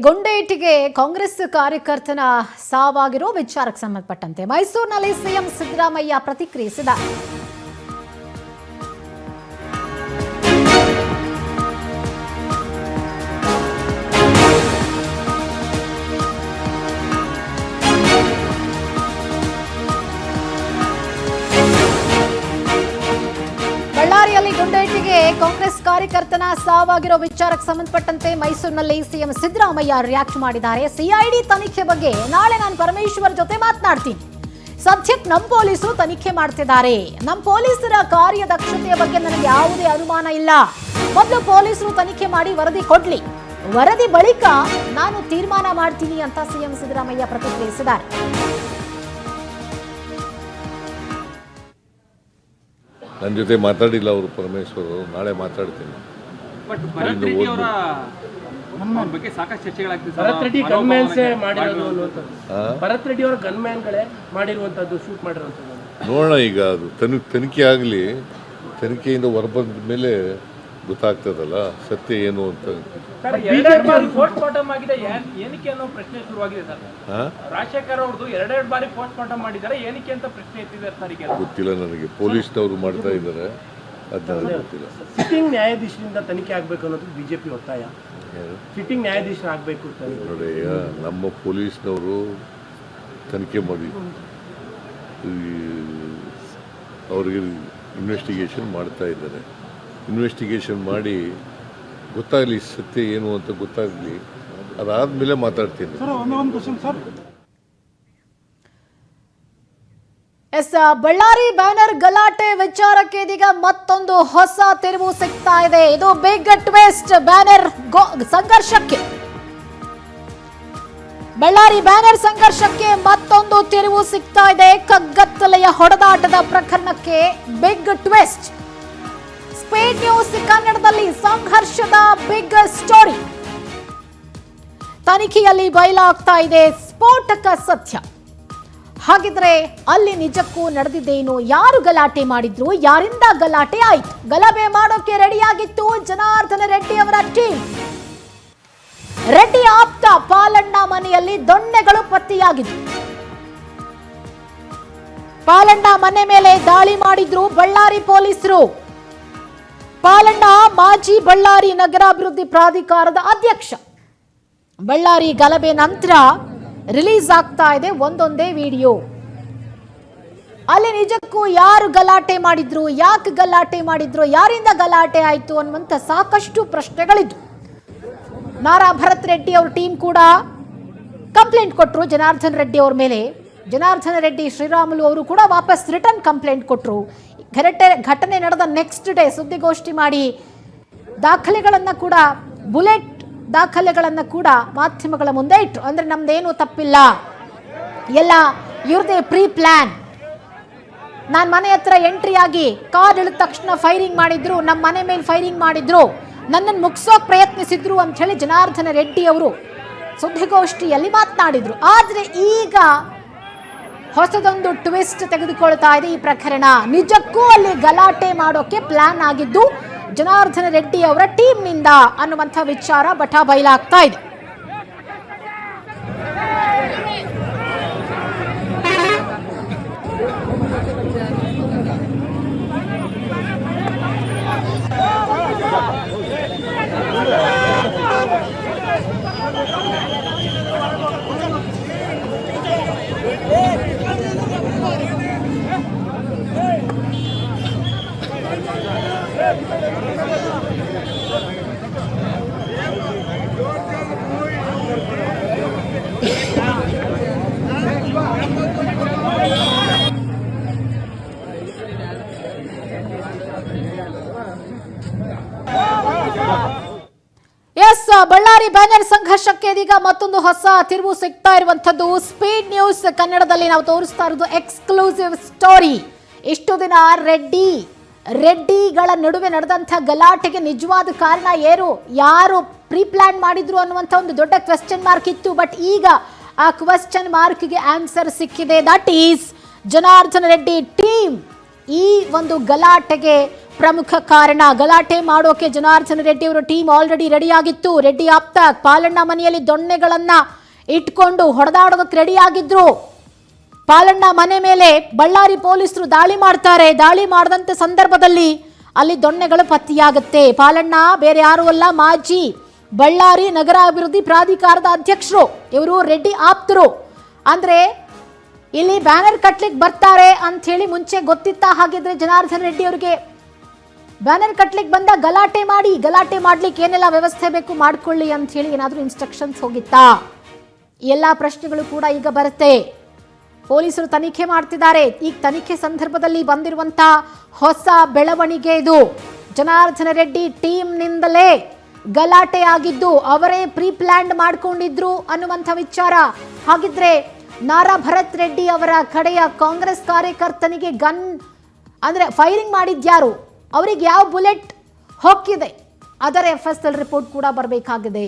ಗುಂಡೇಟಿಗೆ ಕಾಂಗ್ರೆಸ್ ಕಾರ್ಯಕರ್ತನ ಸಾವಾಗಿರೋ ವಿಚಾರಕ್ಕೆ ಸಂಬಂಧಪಟ್ಟಂತೆ ಮೈಸೂರಿನಲ್ಲಿ ಸಿಎಂ ಸಿದ್ದರಾಮಯ್ಯ ಪ್ರತಿಕ್ರಿಯಿಸಿದ ಬಳ್ಳಾರಿಯಲ್ಲಿ ಗುಂಡೇಟಿಗೆ ಕಾಂಗ್ರೆಸ್ ಕಾರ್ಯಕರ್ತನ ಸಾವಾಗಿರೋ ವಿಚಾರಕ್ಕೆ ಸಂಬಂಧಪಟ್ಟಂತೆ ಮೈಸೂರಿನಲ್ಲಿ ಸಿಎಂ ಸಿದ್ದರಾಮಯ್ಯ ರಿಯಾಕ್ಟ್ ಮಾಡಿದ್ದಾರೆ. ಸಿಐಡಿ ತನಿಖೆ ಬಗ್ಗೆ ನಾಳೆ ನಾನು ಪರಮೇಶ್ವರ್ ಜೊತೆ ಮಾತನಾಡ್ತೀನಿ. ಸದ್ಯಕ್ಕೆ ನಮ್ಮ ಪೊಲೀಸರು ತನಿಖೆ ಮಾಡ್ತಿದ್ದಾರೆ. ನಮ್ಮ ಪೊಲೀಸರ ಕಾರ್ಯದಕ್ಷತೆಯ ಬಗ್ಗೆ ನನಗೆ ಯಾವುದೇ ಅನುಮಾನ ಇಲ್ಲ. ಮೊದಲು ಪೊಲೀಸರು ತನಿಖೆ ಮಾಡಿ ವರದಿ ಕೊಡ್ಲಿ. ವರದಿ ಬಳಿಕ ನಾನು ತೀರ್ಮಾನ ಮಾಡ್ತೀನಿ ಅಂತ ಸಿಎಂ ಸಿದ್ದರಾಮಯ್ಯ ಪ್ರತಿಕ್ರಿಯಿಸಿದ್ದಾರೆ. ನನ್ನ ಜೊತೆ ಮಾತಾಡಿಲ್ಲ ಅವರು ಪರಮೇಶ್ವರ್ ಅವರು ನಾಳೆ ಮಾತಾಡ್ತೀನಿ ನೋಡೋಣ ಈಗ ಅದು. ತನಿ ತನಿಖೆ ಆಗಲಿ ತನಿಖೆಯಿಂದ ಹೊರಬಂದ ಮೇಲೆ ಗೊತ್ತಾಗ್ತದಲ್ಲ? ಸತ್ಯ ಏನು ಅಂತ. ಸರ್ ಎರಡೆರಡು ಬಾರಿ ಪೋಸ್ಟ್ ಮಾರ್ಟಮ್ ಆಗಿದೆ. ಏನ್- ಏನಕ್ಕೆ ಅನ್ನೋ ಪ್ರಶ್ನೆ ಶುರುವಾಗಿದೆ ಸರ್? ಹಾಂ ರಾಜಶೇಖರ್ ಅವ್ರದ್ದು ಎರಡೆರಡು ಬಾರಿ ಪೋಸ್ಟ್ ಮಾರ್ಟಮ್ ಮಾಡಿದ್ದಾರೆ. ಏನಕ್ಕೆ ಅಂತ ಪ್ರಶ್ನೆ ಎತ್ತಿದ್ದಾರೆ ಸರ್ ಈಗ? ಗೊತ್ತಿಲ್ಲ ನನಗೆ. ಪೊಲೀಸ್ನವರು ಮಾಡ್ತಾ ಇದ್ದಾರೆ. ಗೊತ್ತಿಲ್ಲ. ಸಿಟ್ಟಿಂಗ್ ನ್ಯಾಯಾಧೀಶರಿಂದ ತನಿಖೆ ಆಗಬೇಕು ಅನ್ನೋದು ಬಿಜೆಪಿ ಒತ್ತಾಯ? ಸಿಟ್ಟಿಂಗ್ ನ್ಯಾಯಾಧೀಶರು ಆಗಬೇಕು ನೋಡಿ ನಮ್ಮ ಪೊಲೀಸ್ನವರು ತನಿಖೆ ಮಾಡಿ. ಅವರಿಗೆ ಅವ್ರಿಗೆ ಇನ್ವೆಸ್ಟಿಗೇಷನ್ ಮಾಡ್ತಾ ಇದ್ದಾರೆ. ಇನ್ವೆಸ್ಟಿಗೇಷನ್ ಮಾಡಿ ಗೊತ್ತಾಗಲಿ ಸತ್ಯ ಏನು ಅಂತ ಗೊತ್ತಾಗಲಿ ಅದಾದಮೇಲೆ ಮಾತಾಡ್ತೀನಿ. ಎಸ್ ಬಳ್ಳಾರಿ ಬ್ಯಾನರ್ ಗಲಾಟೆ ವಿಚಾರಕ್ಕೆ ಇದೀಗ ಮತ್ತೊಂದು ಹೊಸ ತಿರುವು ಸಿಗ್ತಾ ಇದೆ. ಇದು ಬಿಗ್ ಟ್ವಿಸ್ಟ್ ಬ್ಯಾನರ್ ಸಂಘರ್ಷಕ್ಕೆ. ಬಳ್ಳಾರಿ ಬ್ಯಾನರ್ ಸಂಘರ್ಷಕ್ಕೆ ಮತ್ತೊಂದು ತಿರುವು ಸಿಗ್ತಾ ಇದೆ. ಕಗ್ಗತ್ತಲೆಯ ಹೊಡೆದಾಟದ ಪ್ರಕರಣಕ್ಕೆ ಬಿಗ್ ಟ್ವಿಸ್ಟ್ ಸ್ಪೇಡ್ ನ್ಯೂಸ್ ಕನ್ನಡದಲ್ಲಿ ಸಂಘರ್ಷದ ಬಿಗ್ ಸ್ಟೋರಿ ತನಿಖೆಯಲ್ಲಿ ಬಯಲಾಗ್ತಾ ಇದೆ ಸ್ಫೋಟಕ ಸತ್ಯ. ಹಾಗಿದ್ರೆ ಅಲ್ಲಿ ನಿಜಕ್ಕೂ ನಡೆದಿದ್ದೇನು ಯಾರು ಗಲಾಟೆ ಮಾಡಿದ್ರು, ಯಾರಿಂದ ಗಲಾಟೆ ಆಯ್ತು? ಗಲಭೆ ಮಾಡೋಕೆ ರೆಡಿಯಾಗಿತ್ತು ಜನಾರ್ದನ ರೆಡ್ಡಿ ಅವರ ಟೀಮ್ ರೆಡ್ಡಿ ಆಪ್ತ ಪಾಲಣ್ಣ ಮನೆಯಲ್ಲಿ ದೊಣ್ಣೆಗಳು ಪತ್ತೆಯಾಗಿದ್ವು ಪಾಲಣ್ಣ ಮನೆ ಮೇಲೆ ದಾಳಿ ಮಾಡಿದ್ರು ಬಳ್ಳಾರಿ ಪೊಲೀಸರು. ಪಾಲಣ್ಣ ಮಾಜಿ ಬಳ್ಳಾರಿ ನಗರಾಭಿವೃದ್ಧಿ ಪ್ರಾಧಿಕಾರದ ಅಧ್ಯಕ್ಷ. ಬಳ್ಳಾರಿ ಗಲಭೆ ನಂತರ ರಿಲೀಸ್ ಆಗ್ತಾ ಇದೆ ಒಂದೊಂದೇ ವಿಡಿಯೋ. ಅಲ್ಲಿ ನಿಜಕ್ಕೂ ಯಾರು ಗಲಾಟೆ ಮಾಡಿದ್ರು, ಯಾಕೆ ಗಲಾಟೆ ಮಾಡಿದ್ರು, ಯಾರಿಂದ ಗಲಾಟೆ ಆಯ್ತು ಅನ್ನುವಂಥ ಸಾಕಷ್ಟು ಪ್ರಶ್ನೆಗಳಿದ್ವು. ನಾರಾ ಭರತ್ ರೆಡ್ಡಿ ಅವ್ರ ಟೀಮ್ ಕೂಡ ಕಂಪ್ಲೇಂಟ್ ಕೊಟ್ಟರು ಜನಾರ್ದನ್ ರೆಡ್ಡಿ ಅವ್ರ ಮೇಲೆ. ಜನಾರ್ದನ ರೆಡ್ಡಿ ಶ್ರೀರಾಮುಲು ಅವರು ಕೂಡ ವಾಪಸ್ ರಿಟರ್ನ್ ಕಂಪ್ಲೇಂಟ್ ಕೊಟ್ಟರು ಘಟನೆ ಘಟನೆ ನಡೆದ ನೆಕ್ಸ್ಟ್ ಡೇ ಸುದ್ದಿಗೋಷ್ಠಿ ಮಾಡಿ ದಾಖಲೆಗಳನ್ನು ಕೂಡ, ಬುಲೆಟ್ ದಾಖಲೆಗಳನ್ನು ಕೂಡ ಮಾಧ್ಯಮಗಳ ಮುಂದೆ ಇಟ್ಟರು ಅಂದರೆ ನಮ್ದೇನು ತಪ್ಪಿಲ್ಲ. ಎಲ್ಲ ಇವ್ರದೇ ಪ್ರೀ ಪ್ಲ್ಯಾನ್ ನಾನು ಮನೆ ಹತ್ರ ಎಂಟ್ರಿ ಆಗಿ ಕಾರ್ ಇಳಿದ ತಕ್ಷಣ ಫೈರಿಂಗ್ ಮಾಡಿದ್ರು ನಮ್ಮ ಮನೆ ಮೇಲೆ ಫೈರಿಂಗ್ ಮಾಡಿದ್ರು ನನ್ನನ್ನು ಮುಗಿಸೋಕೆ ಪ್ರಯತ್ನಿಸಿದ್ರು ಅಂತ ಹೇಳಿ ಜನಾರ್ದನ ರೆಡ್ಡಿ ಅವರು ಸುದ್ದಿಗೋಷ್ಠಿಯಲ್ಲಿ ಮಾತನಾಡಿದ್ರು. ಆದರೆ ಈಗ ಹೊಸದೊಂದು ಟ್ವಿಸ್ಟ್ ತೆಗೆದುಕೊಳ್ತಾ ಇದೆ ಈ ಪ್ರಕರಣ. ನಿಜಕ್ಕೂ ಅಲ್ಲಿ ಗಲಾಟೆ ಮಾಡೋಕೆ ಪ್ಲಾನ್ ಆಗಿದ್ದು ಜನಾರ್ದನ ರೆಡ್ಡಿ ಅವರ ಟೀಮ್ನಿಂದ ಅನ್ನುವಂಥ ವಿಚಾರ ಬಟಾ ಬಯಲಾಗ್ತಾ ಇದೆ. ಎಸ್, ಬಳ್ಳಾರಿ ಬ್ಯಾನರ್ ಸಂಘರ್ಷಕ್ಕೆ ಇದೀಗ ಮತ್ತೊಂದು ಹೊಸ ತಿರುವು ಸಿಗ್ತಾ ಇರುವಂತದ್ದು ಸ್ಪೀಡ್ ನ್ಯೂಸ್ ಕನ್ನಡದಲ್ಲಿ ನಾವು ತೋರಿಸ್ತಾ ಇರೋದು ಎಕ್ಸ್ಕ್ಲೂಸಿವ್ ಸ್ಟೋರಿ ಇಷ್ಟು ದಿನ ರೆಡ್ಡಿ ರೆಡ್ಡಿಗಳ ನಡುವೆ ನಡೆದಂಥ ಗಲಾಟೆಗೆ ನಿಜವಾದ ಕಾರಣ ಏನು? ಯಾರು ಪ್ರೀ ಪ್ಲ್ಯಾನ್ ಮಾಡಿದ್ರು ಅನ್ನುವಂಥ ಒಂದು ದೊಡ್ಡ ಕ್ವೆಶ್ಚನ್ ಮಾರ್ಕ್ ಇತ್ತು. ಬಟ್ ಈಗ ಆ ಕ್ವೆಶ್ಚನ್ ಮಾರ್ಕ್ಗೆ ಆನ್ಸರ್ ಸಿಕ್ಕಿದೆ. That is Janardhana Reddy team ಈ ಒಂದು ಗಲಾಟೆಗೆ ಪ್ರಮುಖ ಕಾರಣ. ಗಲಾಟೆ ಮಾಡೋಕೆ ಜನಾರ್ದನ ರೆಡ್ಡಿ ಅವರ ಟೀಮ್ ಆಲ್ರೆಡಿ ರೆಡಿಯಾಗಿತ್ತು ರೆಡ್ಡಿ ಆಪ್ತ ಪಾಲಣ್ಣ ಮನೆಯಲ್ಲಿ ದೊಣ್ಣೆಗಳನ್ನು ಇಟ್ಕೊಂಡು ಹೊಡೆದಾಡೋದಕ್ಕೆ ರೆಡಿಯಾಗಿದ್ರು ಪಾಲಣ್ಣ ಮನೆ ಮೇಲೆ ಬಳ್ಳಾರಿ ಪೊಲೀಸರು ದಾಳಿ ಮಾಡ್ತಾರೆ. ದಾಳಿ ಮಾಡದಂತ ಸಂದರ್ಭದಲ್ಲಿ ಅಲ್ಲಿ ದೊಣ್ಣೆಗಳು ಪತ್ತೆಯಾಗುತ್ತೆ. ಪಾಲಣ್ಣ, ಬೇರೆ ಯಾರು ಅಲ್ಲ, ಮಾಜಿ ಬಳ್ಳಾರಿ ನಗರ ಅಭಿವೃದ್ಧಿ ಪ್ರಾಧಿಕಾರದ ಅಧ್ಯಕ್ಷರು, ಇವರು ರೆಡ್ಡಿ ಆಪ್ತರು. ಅಂದ್ರೆ ಇಲ್ಲಿ ಬ್ಯಾನರ್ ಕಟ್ಲಿಕ್ಕೆ ಬರ್ತಾರೆ ಅಂತ ಹೇಳಿ ಮುಂಚೆ ಗೊತ್ತಿತ್ತ ಹಾಗಿದ್ರೆ ಜನಾರ್ದನ್ ರೆಡ್ಡಿ ಅವರಿಗೆ ಬ್ಯಾನರ್ ಕಟ್ಲಿಕ್ಕೆ ಬಂದ ಗಲಾಟೆ ಮಾಡಿ, ಗಲಾಟೆ ಮಾಡ್ಲಿಕ್ಕೆ ಏನೆಲ್ಲ ವ್ಯವಸ್ಥೆ ಬೇಕು ಮಾಡ್ಕೊಳ್ಳಿ ಅಂತ ಹೇಳಿ ಏನಾದರೂ ಇನ್ಸ್ಟ್ರಕ್ಷನ್ಸ್ ಹೋಗಿತ್ತಾ? ಎಲ್ಲ ಪ್ರಶ್ನೆಗಳು ಕೂಡ ಈಗ ಬರುತ್ತೆ. ಪೊಲೀಸರು ತನಿಖೆ ಮಾಡ್ತಿದ್ದಾರೆ. ಈ ತನಿಖೆ ಸಂದರ್ಭದಲ್ಲಿ ಬಂದಿರುವಂತ ಹೊಸ ಬೆಳವಣಿಗೆ ಇದು. ಜನಾರ್ದನ ರೆಡ್ಡಿ ಟೀಮ್ನಿಂದಲೇ ಗಲಾಟೆ ಆಗಿದ್ದು ಅವರೇ ಪ್ರೀ ಪ್ಲಾನ್ಡ್ ಮಾಡ್ಕೊಂಡಿದ್ರು ಅನ್ನುವಂಥ ವಿಚಾರ. ಹಾಗಿದ್ರೆ ನಾರಾ ಭರತ್ ರೆಡ್ಡಿ ಅವರ ಕಡೆಯ ಕಾಂಗ್ರೆಸ್ ಕಾರ್ಯಕರ್ತನಿಗೆ ಗನ್ ಅಂದ್ರೆ ಫೈರಿಂಗ್ ಮಾಡಿದ್ಯಾರು ಅವರಿಗೆ ಯಾವ ಬುಲೆಟ್ ಹೊಕ್ಕಿದೆ? ಅದರ ಎಫ್ ರಿಪೋರ್ಟ್ ಕೂಡ ಬರಬೇಕಾಗಿದೆ.